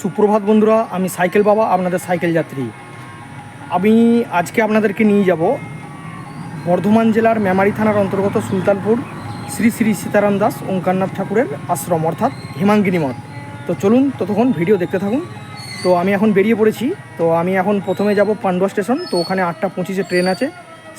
সুপ্রভাত বন্ধুরা, আমি সাইকেল বাবা, আপনাদের সাইকেল যাত্রী। আমি আজকে আপনাদেরকে নিয়ে যাব বর্ধমান জেলার মেমারি থানার অন্তর্গত সুলতানপুর, শ্রী শ্রী সীতারাম দাস ওঙ্কারনাথ ঠাকুরের আশ্রম, অর্থাৎ হেমাঙ্গিনী মঠ। তো চলুন ততক্ষণ ভিডিও দেখতে থাকুন। তো আমি এখন বেরিয়ে পড়েছি। তো আমি এখন প্রথমে যাব পান্ডুয়া স্টেশন। তো ওখানে আটটা পঁচিশে ট্রেন আছে।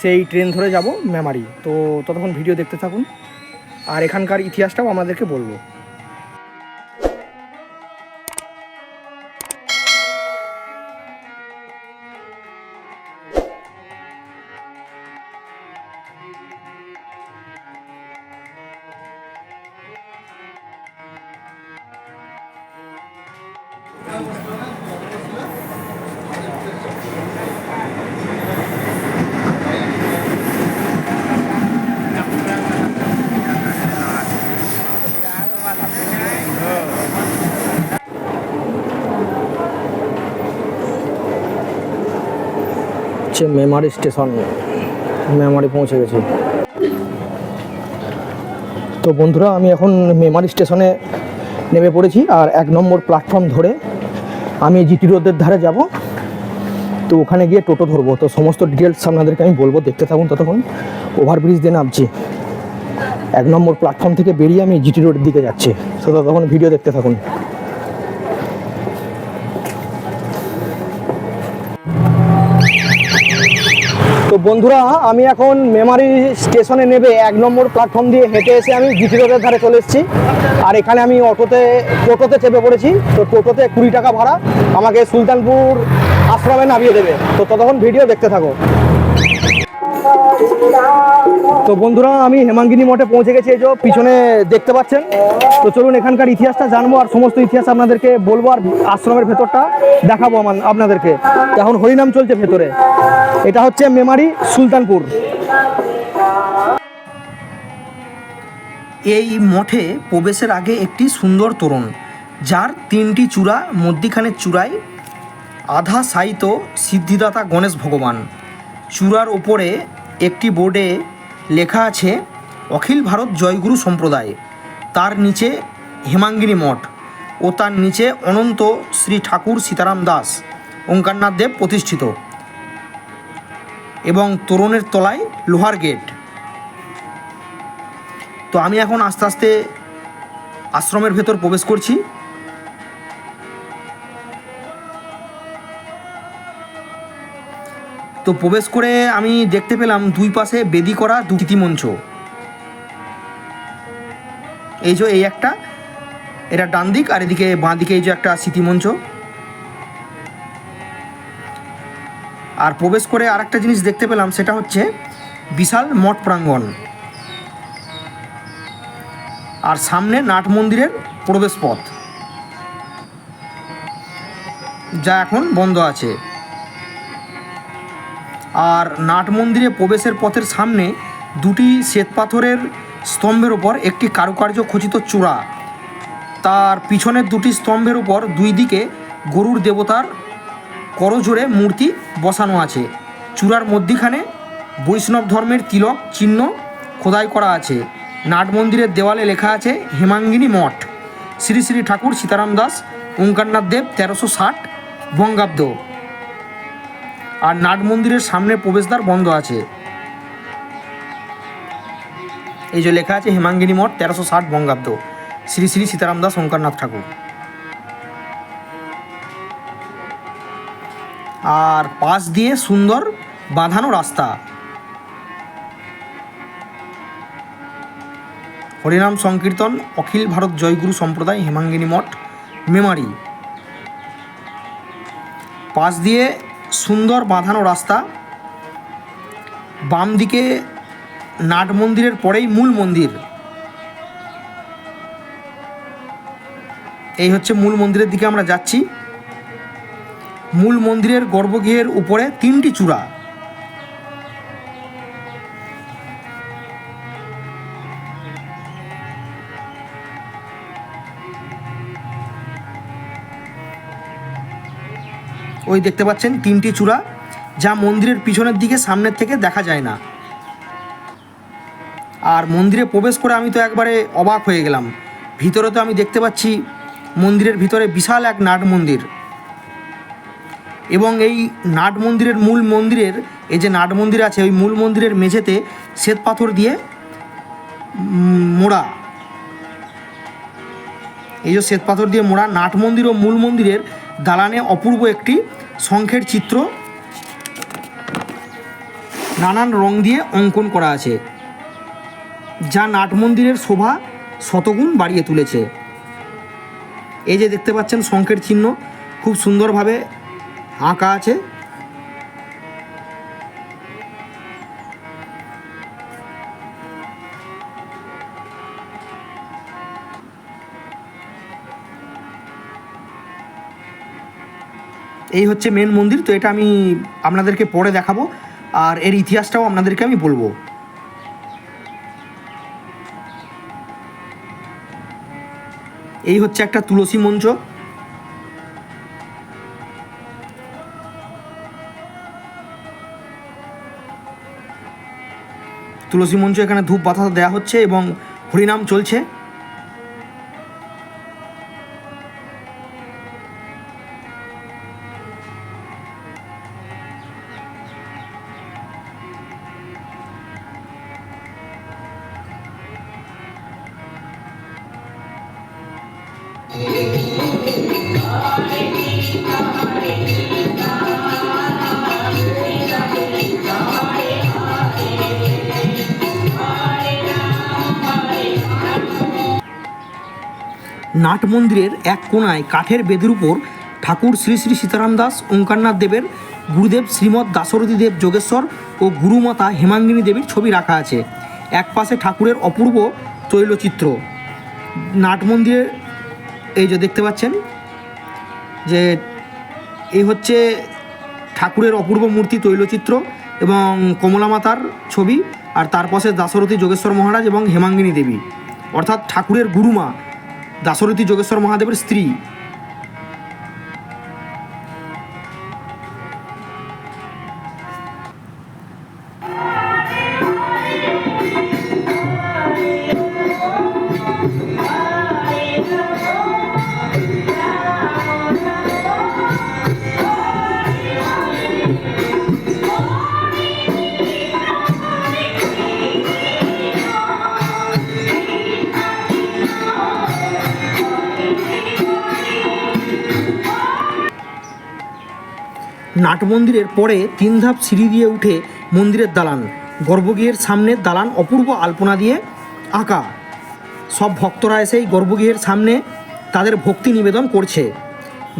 সেই ট্রেন ধরে যাব মেমারি। তো ততক্ষণ ভিডিও দেখতে থাকুন। আর এখানকার ইতিহাসটাও আমাদেরকে বলব। হচ্ছে মেমারি স্টেশন মেমারি পৌঁছে গেছি। তো বন্ধুরা, আমি এখন মেমারি স্টেশনে নেমে পড়েছি আর এক নম্বর প্ল্যাটফর্ম ধরে আমি জিটি রোডের ধারে যাব। তো ওখানে গিয়ে টোটো ধরবো। তো সমস্ত ডিটেলস আপনাদেরকে আমি বলব। দেখতে থাকুন ততক্ষণ। ওভারব্রিজ দিয়ে নামছি। এক নম্বর প্ল্যাটফর্ম থেকে বেরিয়ে আমি জিটি রোডের দিকে যাচ্ছি। তো ততক্ষণ ভিডিও দেখতে থাকুন। বন্ধুরা, আমি এখন মেমারি স্টেশনে নেবে এক নম্বর প্ল্যাটফর্ম দিয়ে হেঁটে এসে আমি জিটি রোডের ধারে চলে এসেছি। আর এখানে আমি অটোতে, টোটোতে চেপে পড়েছি। তো টোটোতে কুড়ি টাকা ভাড়া আমাকে সুলতানপুর আশ্রমে নামিয়ে দেবে। তো ততক্ষণ ভিডিও দেখতে থাকো। তো বন্ধুরা, আমি হেমাঙ্গিনী মঠে পৌঁছে গেছি এই যে পিছনে দেখতে পাচ্ছেন। তো চলুন এখানকার ইতিহাসটা জানব আর সমস্ত ইতিহাস আপনাদেরকে বলব আর আশ্রমের ভেতরটা দেখাবো আমার আপনাদেরকে। এখন হরিনাম চলছে ভেতরে। এটা হচ্ছে মেমারি সুলতানপুর। এই মঠে প্রবেশের আগে একটি সুন্দর তোরণ, যার তিনটি চূড়া মধ্যিখানের চূড়ায় আধা সাইত সিদ্ধিদাতা গণেশ ভগবান। চূড়ার ওপরে একটি বোর্ডে লেখা আছে, অখিল ভারত জয়গুরু সম্প্রদায়। তার নিচে হেমাঙ্গিনী মঠ ও তার নিচে অনন্ত শ্রী ঠাকুর সীতারাম দাস ওঙ্কারনাথ দেব প্রতিষ্ঠিত এবং তোরণের তলায় লোহার গেট। তো আমি এখন আস্তে আস্তে আশ্রমের ভেতর প্রবেশ করছি। তো প্রবেশ করে আমি দেখতে পেলাম দুই পাশে বেদি করা দুটি মঞ্চ এই যে এই একটা, এটা ডান দিক আর এদিকে বাঁ দিকে এই যে একটা স্মৃতিমঞ্চ। আর প্রবেশ করে আরেকটা জিনিস দেখতে পেলাম, সেটা হচ্ছে বিশাল মঠ প্রাঙ্গণ। আর সামনে নাট মন্দিরের প্রবেশ পথ। যা এখন বন্ধ আছে। আর নাট মন্দিরে প্রবেশের পথের সামনে দুটি শ্বেতপাথরের স্তম্ভের উপর একটি কারুকার্য খচিত চূড়া। তার পিছনের দুটি স্তম্ভের উপর দুই দিকে গরুর দেবতার করজোড়ে মূর্তি বসানো আছে। চূড়ার মধ্যিখানে বৈষ্ণব ধর্মের তিলক চিহ্ন খোদাই করা আছে। নাট মন্দিরের দেওয়ালে লেখা আছে, হেমাঙ্গিনী মঠ। শ্রী শ্রী ঠাকুর সীতারাম দাস, ওঙ্কারনাথ দেব তেরোশো ষাট বঙ্গাব্দ। আর নাট মন্দিরের সামনে প্রবেশদ্বার বন্ধ আছে। এই যে লেখা আছে, হেমাঙ্গিনী মঠ, তেরোশো ষাট বঙ্গাব্দ। শ্রী শ্রী সীতারাম দাস ওঙ্কারনাথ ঠাকুর। আর পাশ দিয়ে সুন্দর বাঁধানো রাস্তা। হরিনাম সংকীর্তন, অখিল ভারত জয়গুরু সম্প্রদায়, হেমাঙ্গিনী মঠ, মেমারি। পাশ দিয়ে সুন্দর বাঁধানো রাস্তা। বাম দিকে নাট মন্দিরের পরেই মূল মন্দির। এই হচ্ছে মূল মন্দিরের দিকে আমরা যাচ্ছি। মূল মন্দিরের গর্ভগৃহের উপরে তিনটি চূড়া। ওই দেখতে পাচ্ছেন তিনটি চূড়া, যা মন্দিরের পিছনের দিকে সামনের থেকে দেখা যায় না। আর মন্দিরে প্রবেশ করে আমি তো একবারে অবাক হয়ে গেলাম। ভিতরে তো আমি দেখতে পাচ্ছি মন্দিরের ভিতরে বিশাল এক নাট মন্দির। এবং এই নাট মন্দিরের মূল মন্দিরের, এই যে নাট মন্দির আছে, ওই মূল মন্দিরের মেঝেতে শ্বেত পাথর দিয়ে মোড়া। এই যে শ্বেত পাথর দিয়ে মোড়া, নাট মন্দির ও মূল মন্দিরের দালানে অপূর্ব একটি শঙ্খের চিত্র, নানান রং দিয়ে অঙ্কন করা আছে, যা নাট মন্দিরের শোভা শতগুণ বাড়িয়ে তুলেছে। এই যে দেখতে পাচ্ছেন শঙ্খের চিহ্ন, খুব সুন্দরভাবে আঁকা আছে। এই হচ্ছে মেন মন্দির, তো এটা আমি আপনাদেরকে পরে দেখাবো। আর এর ইতিহাসটাও আপনাদেরকে আমি বলব। এই হচ্ছে একটা তুলসী মঞ্চ। তুলসী মঞ্চ এখানে ধূপ বাতাসা দেওয়া হচ্ছে এবং হরিনাম চলছে। নাট মন্দিরের এক কোণায় কাঠের বেদের উপর ঠাকুর শ্রী শ্রী সীতারাম দাস, ওঙ্কারনাথ দেবের, গুরুদেব শ্রীমৎ দাশরথী দেব যোগেশ্বর ও গুরুমাতা হেমাঙ্গিনী দেবীর ছবি রাখা আছে। এক পাশে ঠাকুরের অপূর্ব তৈলচিত্র। নাট মন্দিরে এই যে দেখতে পাচ্ছেন যে এই হচ্ছে ঠাকুরের অপূর্ব মূর্তি তৈলচিত্র এবং কমলা মাতার ছবি আর তার পাশে দাশরথী যোগেশ্বর মহারাজ এবং হেমাঙ্গিনী দেবী। অর্থাৎ ঠাকুরের গুরুমা দাশরথী যোগেশ্বর মহাদেবের স্ত্রী। নাট মন্দিরের পরে তিন ধাপ সিঁড়ি দিয়ে উঠে মন্দিরের দালান, গর্ভগৃহের সামনে দালান, অপূর্ব আলপনা দিয়ে আঁকা। সব ভক্তরা এসে এই গর্ভগৃহের সামনে তাদের ভক্তি নিবেদন করছে।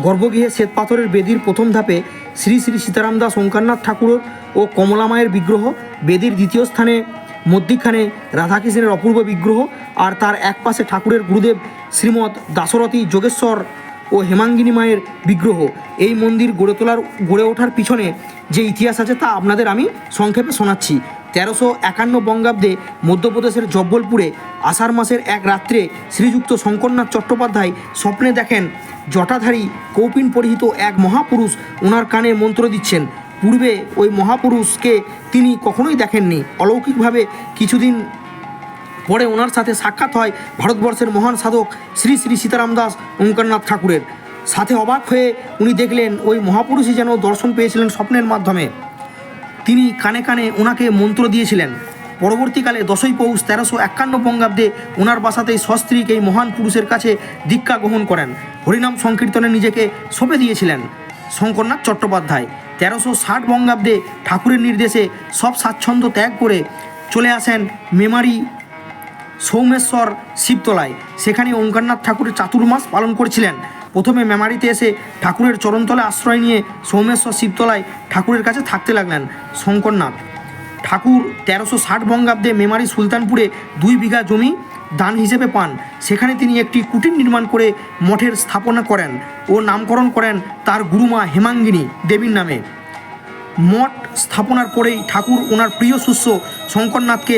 গর্ভগৃহে শ্বেত পাথরের বেদির প্রথম ধাপে শ্রী শ্রী সীতারাম দাস ওঙ্কারনাথ ঠাকুর ও কমলা মায়ের বিগ্রহ, বেদির দ্বিতীয় স্থানে মধ্যিখানে রাধাকৃষ্ণের অপূর্ব বিগ্রহ আর তার এক পাশে ঠাকুরের গুরুদেব শ্রীমৎ দাশরথী যোগেশ্বর ও হেমাঙ্গিনী মায়ের বিগ্রহ। এই মন্দির গড়ে তোলার, গড়ে ওঠার পিছনে যে ইতিহাস আছে তা আপনাদের আমি সংক্ষেপে শোনাচ্ছি। তেরোশো একান্ন বঙ্গাব্দে মধ্যপ্রদেশের জব্বলপুরে আষাঢ় মাসের এক রাত্রে শ্রীযুক্ত শঙ্করনাথ চট্টোপাধ্যায় স্বপ্নে দেখেন জটাধারী কৌপিন পরিহিত এক মহাপুরুষ ওনার কানে মন্ত্র দিচ্ছেন। পূর্বে ওই মহাপুরুষকে তিনি কখনোই দেখেননি। অলৌকিকভাবে কিছুদিন পরে ওনার সাথে সাক্ষাৎ হয় ভারতবর্ষের মহান সাধক শ্রী শ্রী সীতারাম দাস ওঙ্কারনাথ ঠাকুরের। সাথে অবাক হয়ে উনি দেখলেন ওই মহাপুরুষই যেন দর্শন পেয়েছিলেন স্বপ্নের মাধ্যমে। তিনি কানে কানে ওনাকে মন্ত্র দিয়েছিলেন। পরবর্তীকালে দশই পৌষ তেরোশো একান্ন বঙ্গাব্দে ওনার বাসাতেই সস্ত্রীক এই মহান পুরুষের কাছে দীক্ষা গ্রহণ করেন। হরিনাম সংকীর্তনে নিজেকে সঁপে দিয়েছিলেন শঙ্করনাথ চট্টোপাধ্যায়। তেরোশো ষাট বঙ্গাব্দে ঠাকুরের নির্দেশে সব স্বাচ্ছন্দ্য ত্যাগ করে চলে আসেন মেমারি সৌমেশ্বর শিবতলায়। সেখানে ওঙ্কারনাথ ঠাকুরের চাতুর্মাস পালন করেছিলেন। প্রথমে মেমারিতে এসে ঠাকুরের চরণতলে আশ্রয় নিয়ে সৌমেশ্বর শিবতলায় ঠাকুরের কাছে থাকতে লাগলেন শঙ্করনাথ। ঠাকুর তেরোশো ষাট বঙ্গাব্দে মেমারি সুলতানপুরে দুই বিঘা জমি দান হিসেবে পান। সেখানে তিনি একটি কুটির নির্মাণ করে মঠের স্থাপনা করেন ও নামকরণ করেন তার গুরুমা হেমাঙ্গিনী দেবীর নামে। মঠ স্থাপনার পরেই ঠাকুর ওনার প্রিয় শিষ্য শঙ্করনাথকে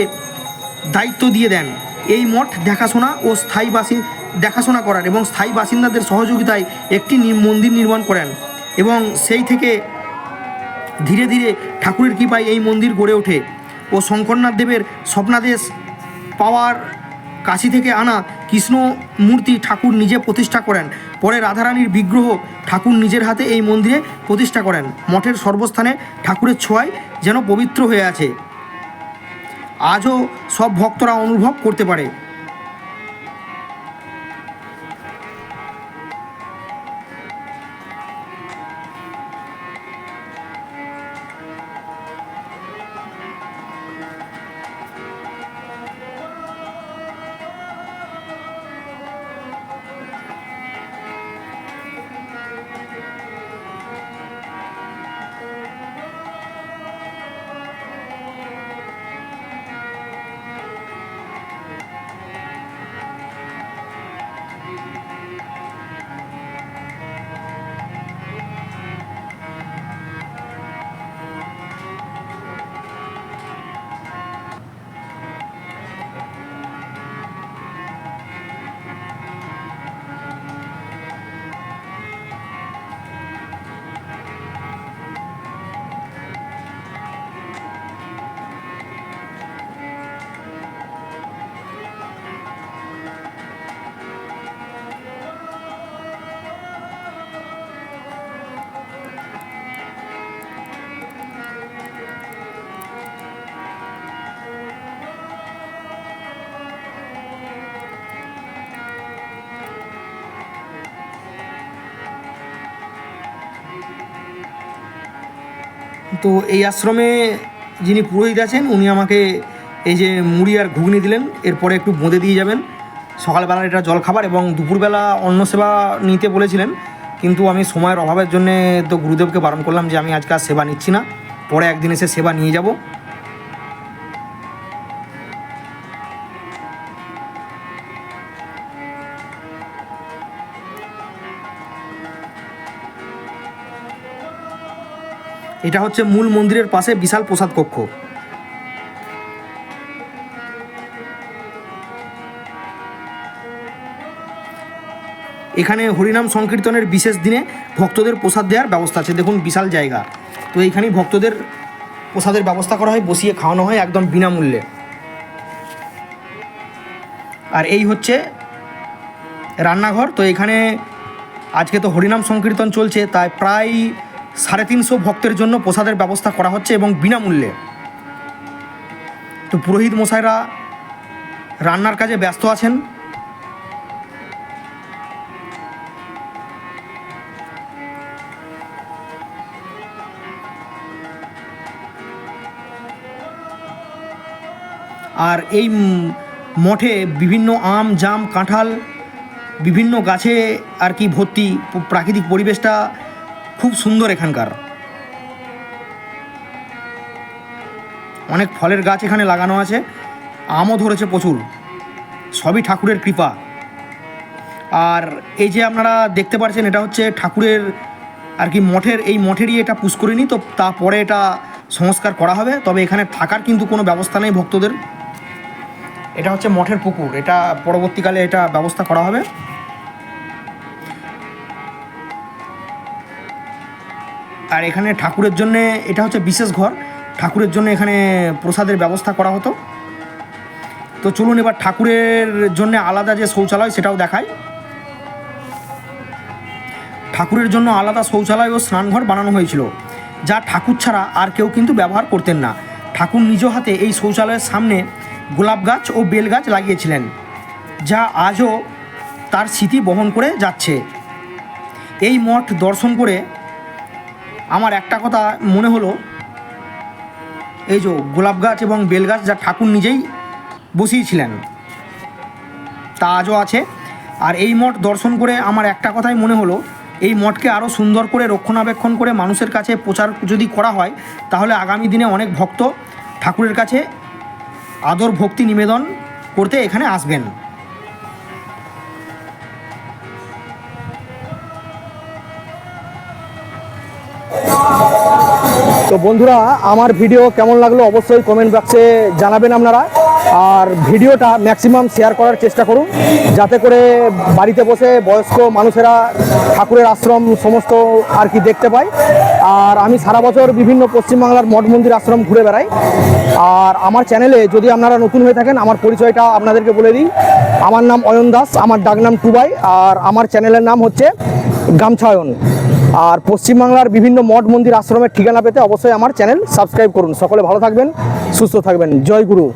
দায়িত্ব দিয়ে দেন। এই মঠ দেখাশোনা ও স্থায়ী বাসি, দেখাশোনা করার এবং স্থায়ী বাসিন্দাদের সহযোগিতায় একটি মন্দির নির্মাণ করেন এবং সেই থেকে ধীরে ধীরে ঠাকুরের কৃপায় এই মন্দির গড়ে ওঠে ও শঙ্করনাথ দেবের স্বপ্নাদেশ পাওয়ার কাশি থেকে আনা কৃষ্ণ মূর্তি ঠাকুর নিজে প্রতিষ্ঠা করেন। পরে রাধারানীর বিগ্রহ ঠাকুর নিজের হাতে এই মন্দিরে প্রতিষ্ঠা করেন। মঠের সর্বস্থানে ঠাকুরের ছোঁয়ায় যেন পবিত্র হয়ে আছে। আজও সব ভক্তরা অনুভব করতে পারে। তো এই আশ্রমে যিনি পুরোহিত আছেন, উনি আমাকে এই যে মুড়ি আর ঘুগনি দিলেন, এরপরে একটু বোঁদে দিয়ে যাবেন। সকালবেলা এটা জলখাবার এবং দুপুরবেলা অন্ন সেবা নিতে বলেছিলেন, কিন্তু আমি সময়ের অভাবের জন্যে তো গুরুদেবকে বারণ করলাম যে আমি আজকে আর সেবা নিচ্ছি না, পরে একদিন এসে সেবা নিয়ে যাব। এটা হচ্ছে মূল মন্দিরের পাশে বিশাল প্রসাদ কক্ষ। এখানে হরিনাম সংকীর্তনের বিশেষ দিনে ভক্তদের প্রসাদ দেওয়ার ব্যবস্থা আছে। দেখুন, বিশাল জায়গা। তো এইখানেই ভক্তদের প্রসাদের ব্যবস্থা করা হয়, বসিয়ে খাওয়ানো হয় একদম বিনামূল্যে। আর এই হচ্ছে রান্নাঘর। তো এখানে আজকে তো হরিনাম সংকীর্তন চলছে, তাই প্রায় সাড়ে তিনশো ভক্তের জন্য প্রসাদের ব্যবস্থা করা হচ্ছে এবং বিনামূল্যে। তো পুরোহিত মশাইরা রান্নার কাজে ব্যস্ত আছেন। আর এই মঠে বিভিন্ন আম, জাম, কাঁঠাল, বিভিন্ন গাছে আর কি ভর্তি প্রাকৃতিক পরিবেশটা খুব সুন্দর এখানকার। অনেক ফলের গাছ এখানে লাগানো আছে, আমও ধরেছে প্রচুর। সবই ঠাকুরের কৃপা। আর এই যে আপনারা দেখতে পাচ্ছেন এটা হচ্ছে ঠাকুরের আর কি মঠের, এই মঠেরই এটা পুষ্করিণী তো তারপরে এটা সংস্কার করা হবে। তবে এখানে থাকার কিন্তু কোনো ব্যবস্থা নেই ভক্তদের। এটা হচ্ছে মঠের পুকুর, এটা পরবর্তীকালে এটা ব্যবস্থা করা হবে। আর এখানে ঠাকুরের জন্যে, এটা হচ্ছে বিশেষ ঘর। ঠাকুরের জন্য এখানে প্রসাদের ব্যবস্থা করা হতো। তো চলুন এবার ঠাকুরের জন্য আলাদা যে শৌচালয়, সেটাও দেখায় ঠাকুরের জন্য আলাদা শৌচালয় ও স্নানঘর বানানো হয়েছিল, যা ঠাকুর ছাড়া আর কেউ কিন্তু ব্যবহার করতেন না। ঠাকুর নিজ হাতে এই শৌচালয়ের সামনে গোলাপ গাছ ও বেল গাছ লাগিয়েছিলেন, যা আজও তার স্মৃতি বহন করে যাচ্ছে। এই মঠ দর্শন করে আমার একটা কথা মনে হলো, এই যে গোলাপ গাছ এবং বেল গাছ যা ঠাকুর নিজেই বসিয়েছিলেন, তা আজও আছে। আর এই মঠ দর্শন করে আমার একটা কথাই মনে হলো, এই মঠকে আরও সুন্দর করে রক্ষণাবেক্ষণ করে মানুষের কাছে প্রচার যদি করা হয়, তাহলে আগামী দিনে অনেক ভক্ত ঠাকুরের কাছে আদর ভক্তি নিবেদন করতে এখানে আসবেন। তো বন্ধুরা, আমার ভিডিও কেমন লাগল অবশ্যই কমেন্ট বক্সে জানাবেন আপনারা। আর ভিডিওটা ম্যাক্সিমাম শেয়ার করার চেষ্টা করুন, যাতে করে বাড়িতে বসে বয়স্ক মানুষেরা ঠাকুরের আশ্রম সমস্ত আর কি দেখতে পায়। আর আমি সারা বছর বিভিন্ন পশ্চিমবাংলার মঠ মন্দির আশ্রম ঘুরে বেড়াই। আর আমার চ্যানেলে যদি আপনারা নতুন হয়ে থাকেন, আমার পরিচয়টা আপনাদেরকে বলে দিই। আমার নাম অয়ন দাস, আমার ডাকনাম টুবাই, আর আমার চ্যানেলের নাম হচ্ছে গামছায়ন। আর পশ্চিমবাংলার বিভিন্ন মঠ, মন্দির, আশ্রমের ঠিকানা পেতে অবশ্যই আমার চ্যানেল সাবস্ক্রাইব করুন। সকলে ভালো থাকবেন, সুস্থ থাকবেন। জয় গুরু।